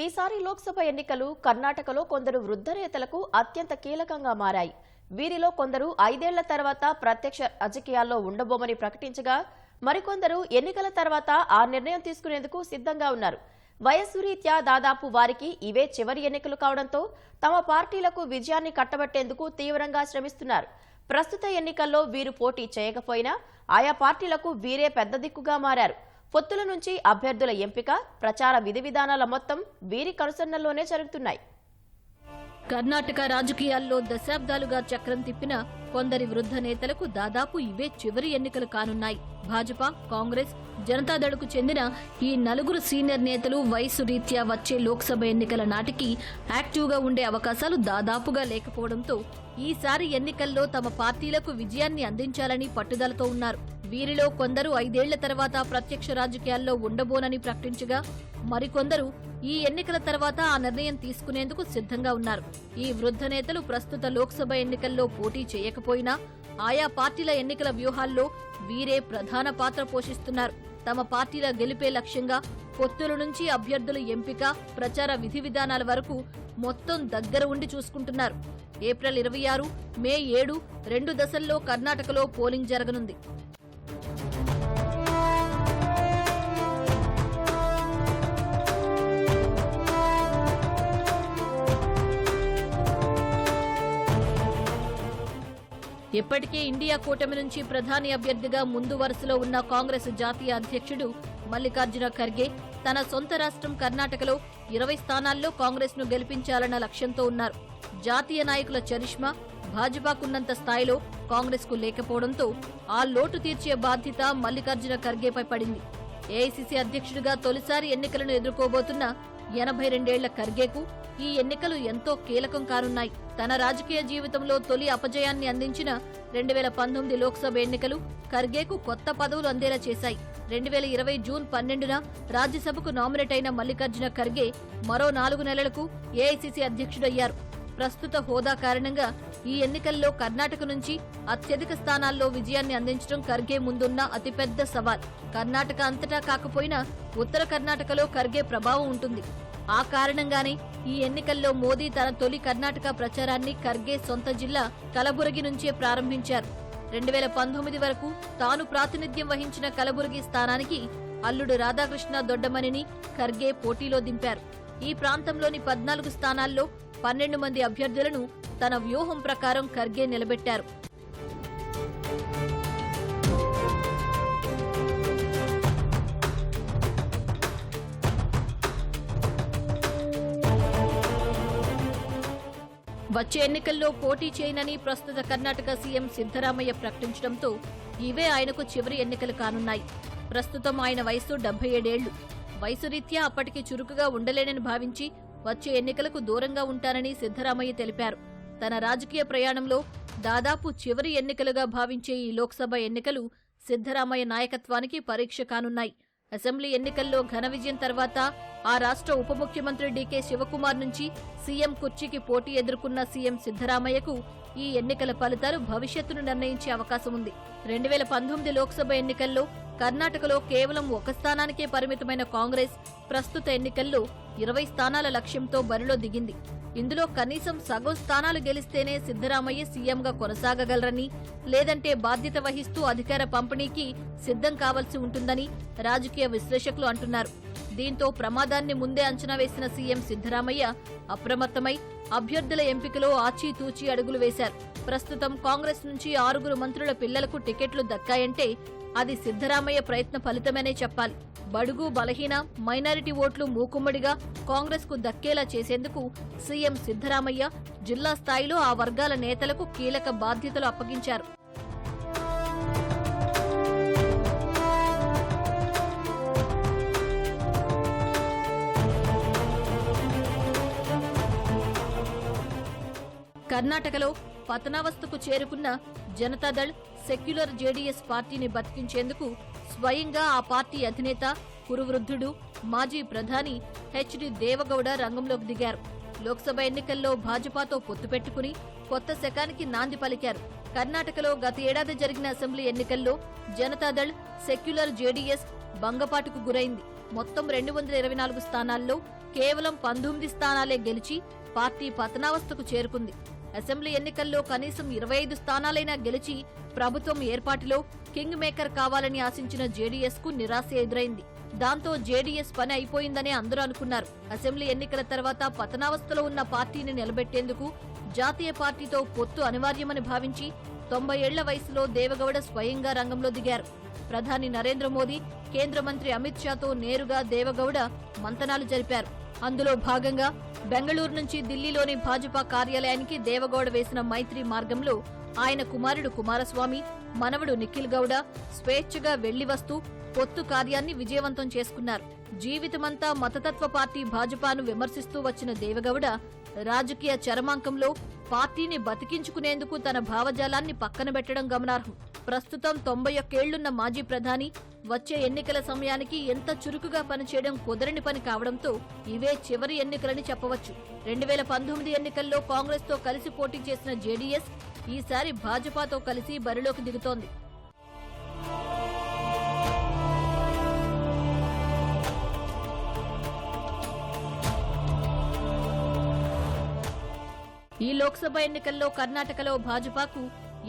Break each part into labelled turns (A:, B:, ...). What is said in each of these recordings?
A: ఈసారి లోక్సభ ఎన్నికలు కర్ణాటకలో కొందరు వృద్ధ నేతలకు అత్యంత కీలకంగా మారాయి. వీరిలో కొందరు ఐదేళ్ళ తర్వాత ప్రత్యక్ష రాజకీయాల్లో ఉండబోమని ప్రకటించగా మరికొందరు ఎన్నికల తర్వాత ఆ నిర్ణయం తీసుకునేందుకు సిద్ధంగా ఉన్నారు. వయస్సు రీత్యా దాదాపు వారికి ఇవే చివరి ఎన్నికలు కావడంతో తమ పార్టీలకు విజయాన్ని కట్టబట్టేందుకు తీవ్రంగా శ్రమిస్తున్నారు. ప్రస్తుత ఎన్నికల్లో వీరు పోటీ చేయకపోయినా ఆయా పార్టీలకు వీరే పెద్ద దిక్కుగా మారారు. పొత్తుల నుంచి అభ్యర్థుల ఎంపిక ప్రచార విధి విధానాల మొత్తం వీరి కనుసన్నల్లోనే జరుగుతున్నాయి.
B: కర్ణాటక రాజకీయాల్లో దశాబ్దాలుగా చక్రం తిప్పిన కొందరి వృద్ధ నేతలకు దాదాపు ఇవే చివరి ఎన్నికలు కానున్నాయి. భాజపా కాంగ్రెస్ జనతాదళకు చెందిన ఈ నలుగురు సీనియర్ నేతలు వయసు రీత్యా వచ్చే లోక్సభ ఎన్నికల నాటికి యాక్టివ్గా ఉండే అవకాశాలు దాదాపుగా లేకపోవడంతో ఈసారి ఎన్నికల్లో తమ పార్టీలకు విజయాన్ని అందించాలని పట్టుదలతో ఉన్నారు. వీరిలో కొందరు ఐదేళ్ళ తర్వాత ప్రత్యక్ష రాజకీయాల్లో ఉండబోనని ప్రకటించగా మరికొందరు ఈ ఎన్నికల తర్వాత ఆ నిర్ణయం తీసుకునేందుకు సిద్ధంగా ఉన్నారు. ఈ వృద్ధ నేతలు ప్రస్తుత లోక్సభ ఎన్నికల్లో పోటీ చేయకపోయినా ఆయా పార్టీల ఎన్నికల వ్యూహాల్లో వీరే ప్రధాన పాత్ర పోషిస్తున్నారు. తమ పార్టీల గెలిపే లక్ష్యంగా పొత్తుల నుంచి అభ్యర్థుల ఎంపిక ప్రచార విధి విధానాల వరకు మొత్తం దగ్గర ఉండి చూసుకుంటున్నారు. ఏప్రిల్ ఇరవై ఆరు మే ఏడు రెండు దశల్లో కర్ణాటకలో పోలింగ్ జరగనుంది. ఇప్పటికే ఇండియా కూటమి నుంచి ప్రధాని అభ్యర్థిగా ముందు వరుసలో ఉన్న కాంగ్రెస్ జాతీయ అధ్యక్షుడు మల్లికార్జున ఖర్గే తన సొంత రాష్ట్రం కర్ణాటకలో ఇరవై స్థానాల్లో కాంగ్రెస్ను గెలిపించాలన్న లక్ష్యంతో ఉన్నారు. జాతీయ నాయకుల చరిష్మా భాజపాకున్నంత స్థాయిలో కాంగ్రెస్కు లేకపోవడంతో ఆ లోటు తీర్చే బాధ్యత మల్లికార్జున ఖర్గేపై పడింది. ఏఐసీసీ అధ్యక్షుడిగా తొలిసారి ఎన్నికలను ఎదుర్కోబోతున్న ఎనభై రెండేళ్ళ ఖర్గేకు ఈ ఎన్నికలు ఎంతో కీలకం కానున్నాయి. తన రాజకీయ జీవితంలో తొలి అపజయాన్ని అందించిన రెండు వేల పంతొమ్మిది లోక్సభ ఎన్నికలు ఖర్గేకు కొత్త పదవులు అందేలా చేశాయి. రెండు వేల ఇరవై జూన్ పన్నెండున రాజ్యసభకు నామినేట్ అయిన మల్లికార్జున ఖర్గే మరో నాలుగు నెలలకు ఏఐసీసీ అధ్యక్షుడయ్యారు. ప్రస్తుత హోదా కారణంగా ఈ ఎన్నికల్లో కర్ణాటక నుంచి అత్యధిక స్థానాల్లో విజయాన్ని అందించడం ఖర్గే ముందున్న అతిపెద్ద సవాల్. కర్ణాటక అంతటా కాకపోయినా ఉత్తర కర్ణాటకలో ఖర్గే ప్రభావం ఉంటుంది. ఆ కారణంగానే ఈ ఎన్నికల్లో మోదీ తన తొలి కర్ణాటక ప్రచారాన్ని ఖర్గే సొంత జిల్లా కలబురగి నుంచే ప్రారంభించారు. రెండు వేల పంతొమ్మిది వరకు తాను ప్రాతినిధ్యం వహించిన కలబురగి స్థానానికి అల్లుడు రాధాకృష్ణ దొడ్డమణిని ఖర్గే పోటీలో దింపారు. ఈ ప్రాంతంలోని పద్నాలుగు స్థానాల్లో పన్నెండు మంది అభ్యర్థులను తన వ్యూహం ప్రకారం ఖర్గే నిలబెట్టారు. వచ్చే ఎన్నికల్లో పోటీ చేయనని ప్రస్తుత కర్ణాటక సీఎం సిద్దరామయ్య ప్రకటించడంతో ఇవే ఆయనకు చివరి ఎన్నికలు కానున్నాయి. ప్రస్తుతం ఆయన వయసు డెబ్బై ఏడేళ్ళు. వయసు రీత్యా అప్పటికి చురుకుగా ఉండలేనని భావించి వచ్చే ఎన్నికలకు దూరంగా ఉంటానని సిద్దరామయ్య తెలిపారు. తన రాజకీయ ప్రయాణంలో దాదాపు చివరి ఎన్నికలుగా భావించే ఈ లోక్సభ ఎన్నికలు సిద్దరామయ్య నాయకత్వానికి పరీక్ష కానున్నాయి. అసెంబ్లీ ఎన్నికల్లో ఘన విజయం తర్వాత ఆ రాష్ట్ర ఉప ముఖ్యమంత్రి డీకే శివకుమార్ నుంచి సీఎం కుర్చీకి పోటీ ఎదుర్కొన్న సీఎం సిద్దరామయ్యకు ఈ ఎన్నికల ఫలితాలు భవిష్యత్తును నిర్ణయించే అవకాశం ఉంది. రెండు వేల పంతొమ్మిది లోక్సభ ఎన్నికల్లో కర్ణాటకలో కేవలం ఒక స్థానానికే పరిమితమైన కాంగ్రెస్ ప్రస్తుత ఎన్నికల్లో ఇరవై స్థానాల లక్ష్యంతో బరిలో దిగింది. ఇందులో కనీసం సగం స్థానాలు గెలిస్తేనే సిద్దరామయ్య సీఎంగా కొనసాగగలరని లేదంటే బాధ్యత వహిస్తూ అధికార పంపిణీకి సిద్ధం కావాల్సి ఉంటుందని రాజకీయ విశ్లేషకులు అంటున్నారు. దీంతో ప్రమాదాన్ని ముందే అంచనా వేసిన సీఎం సిద్దరామయ్య అప్రమత్తమై అభ్యర్థుల ఎంపికలో ఆచితూచి అడుగులు వేశారు. ప్రస్తుతం కాంగ్రెస్ నుంచి ఆరుగురు మంత్రుల పిల్లలకు టికెట్లు దక్కాయంటే అది సిద్దరామయ్య ప్రయత్న ఫలితమనే చెప్పాలి. బడుగు బలహీన మైనారిటీ ఓట్లు మూకుమ్మడిగా కాంగ్రెస్కు దక్కేలా చేసేందుకు సీఎం సిద్దరామయ్య జిల్లా స్థాయిలో ఆ వర్గాల నేతలకు కీలక బాధ్యతలు అప్పగించారు. కర్ణాటకలో పతనావస్థకు చేరుకున్న జనతాదళ్ సెక్యులర్ జేడీఎస్ పార్టీని బతికించేందుకు స్వయంగా ఆ పార్టీ అధినేత కురువృద్ధుడు మాజీ ప్రధాని హెచ్డి దేవగౌడ రంగంలోకి దిగారు. లోక్సభ ఎన్నికల్లో భాజపాతో పొత్తు పెట్టుకుని కొత్త శకానికి నాంది పలికారు. కర్ణాటకలో గత ఏడాది జరిగిన అసెంబ్లీ ఎన్నికల్లో జనతాదళ్ సెక్యులర్ జేడీఎస్ భంగపాటుకు గురైంది. మొత్తం రెండు వందల ఇరవై నాలుగు స్థానాల్లో కేవలం పంతొమ్మిది స్థానాలే గెలిచి పార్టీ పతనావస్థకు చేరుకుంది. అసెంబ్లీ ఎన్నికల్లో కనీసం ఇరవై ఐదు స్థానాలైనా గెలిచి ప్రభుత్వం ఏర్పాటులో కింగ్ మేకర్ కావాలని ఆశించిన జేడీఎస్కు నిరాశ ఎదురైంది. దాంతో జేడీఎస్ పని అయిపోయిందనే అందరూ అనుకున్నారు. అసెంబ్లీ ఎన్నికల తర్వాత పతనావస్థలో ఉన్న పార్టీని నిలబెట్టేందుకు జాతీయ పార్టీతో పొత్తు అనివార్యమని భావించి తొంభై ఏళ్ళ వయసులో దేవగౌడ స్వయంగా రంగంలో దిగారు. ప్రధాని నరేంద్ర మోదీ కేంద్ర మంత్రి అమిత్ షాతో నేరుగా దేవగౌడ మంతనాలు జరిపారు. అందులో భాగంగా బెంగళూరు నుంచి ఢిల్లీలోని భాజపా కార్యాలయానికి దేవగౌడ వేసిన మైత్రి మార్గంలో ఆయన కుమారుడు కుమారస్వామి మనవడు నిఖిల్ గౌడ స్వేచ్ఛగా వెళ్ళి వస్తూ పొత్తు కార్యాన్ని విజయవంతం చేసుకున్నారు. జీవితమంతా మతతత్వ పార్టీ భాజపాను విమర్శిస్తూ వచ్చిన దేవగౌడ రాజకీయ చరమాంకంలో పార్టీని బతికించుకునేందుకు తన భావజాలాన్ని పక్కన పెట్టడం గమనార్హం. ప్రస్తుతం తొంభై ఒక్కేళ్ళున్న మాజీ ప్రధాని వచ్చే ఎన్నికల సమయానికి ఎంత చురుకుగా పనిచేయడం కుదరని పని కావడంతో ఇవే చివరి ఎన్నికలని చెప్పవచ్చు. రెండు వేల పంతొమ్మిది ఎన్నికల్లో కాంగ్రెస్తో కలిసి పోటీ చేసిన జేడీఎస్ ఈసారి భాజపాతో కలిసి బరిలోకి దిగుతోంది. ఈ లోక్సభ ఎన్నికల్లో కర్ణాటకలో భాజపాకు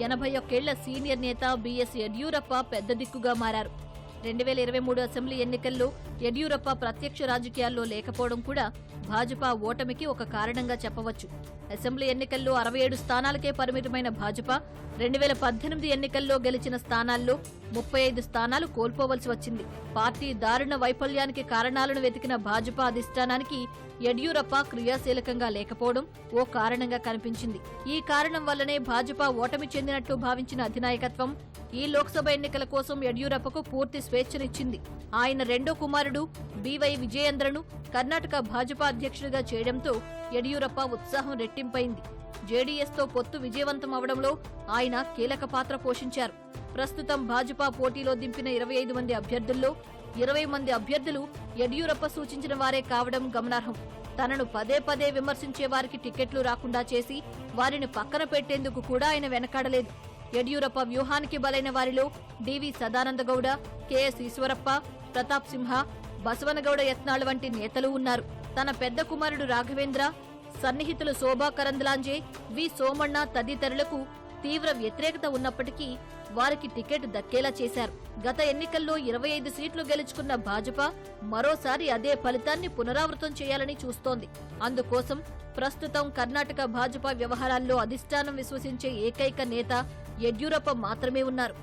B: ఎనభై ఒక్కేళ్ళ సీనియర్ నేత బీఎస్ యడ్యూరప్ప పెద్ద దిక్కుగా మారారు. రెండు వేల ఇరవై మూడు అసెంబ్లీ ఎన్నికల్లో యడ్యూరప్ప ప్రత్యక్ష రాజకీయాల్లో లేకపోవడం కూడా భాజపా ఓటమికి ఒక కారణంగా చెప్పవచ్చు. అసెంబ్లీ ఎన్నికల్లో అరవై ఏడు స్థానాలకే పరిమితమైన భాజపా రెండు వేల పద్దెనిమిది ఎన్నికల్లో గెలిచిన స్థానాల్లో ముప్పై ఐదు స్థానాలు కోల్పోవలసి వచ్చింది. పార్టీ దారుణ వైఫల్యానికి కారణాలను వెతికిన భాజపా అధిష్టానానికి యడ్యూరప్ప క్రియాశీలకంగా లేకపోవడం ఓ కారణంగా కనిపించింది. ఈ కారణం వల్లనే భాజపా ఓటమి చెందినట్లు భావించిన అధినాయకత్వం ఈ లోక్సభ ఎన్నికల కోసం యడ్యూరప్పకు పూర్తి స్వేచ్ఛనిచ్చింది. ఆయన రెండో కుమారుడు బివై విజయేంద్రను కర్ణాటక భాజపా అధ్యక్షుడిగా చేయడంతో యడ్యూరప్ప ఉత్సాహం రెట్టింపైంది. జేడీఎస్తో పొత్తు విజయవంతం అవడంలో ఆయన కీలక పాత్ర పోషించారు. ప్రస్తుతం భాజపా పోటీలో దింపిన ఇరవై ఐదు మంది అభ్యర్థుల్లో ఇరవై మంది అభ్యర్థులు యడ్యూరప్ప సూచించిన వారే కావడం గమనార్హం. తనను పదే పదే విమర్శించే వారికి టికెట్లు రాకుండా చేసి వారిని పక్కన పెట్టేందుకు కూడా ఆయన వెనకాడలేదు. యడ్యూరప్ప వ్యూహానికి బలైన వారిలో D V Sadananda Gowda K S Eshwarappa Pratap Simha Basavanagouda Yatnal వంటి నేతలు ఉన్నారు. తన పెద్ద కుమారుడు రాఘవేంద్ర సన్నిహితులు శోభా కరంద్లాంజే వి సోమಣ್ణ తదితరులకు తీవ్ర వ్యతిరేకత ఉన్నప్పటికీ వారికి టికెట్ దక్కేలా చేశారు. గత ఎన్నికల్లో ఇరవై ఐదు సీట్లు గెలుచుకున్న భాజపా మరోసారి అదే ఫలితాన్ని పునరావృతం చేయాలని చూస్తోంది. అందుకోసం ప్రస్తుతం కర్ణాటక భాజపా వ్యవహారాల్లో అధిష్టానం విశ్వసించే ఏకైక నేత యడ్యూరప్ప మాత్రమే ఉన్నారు.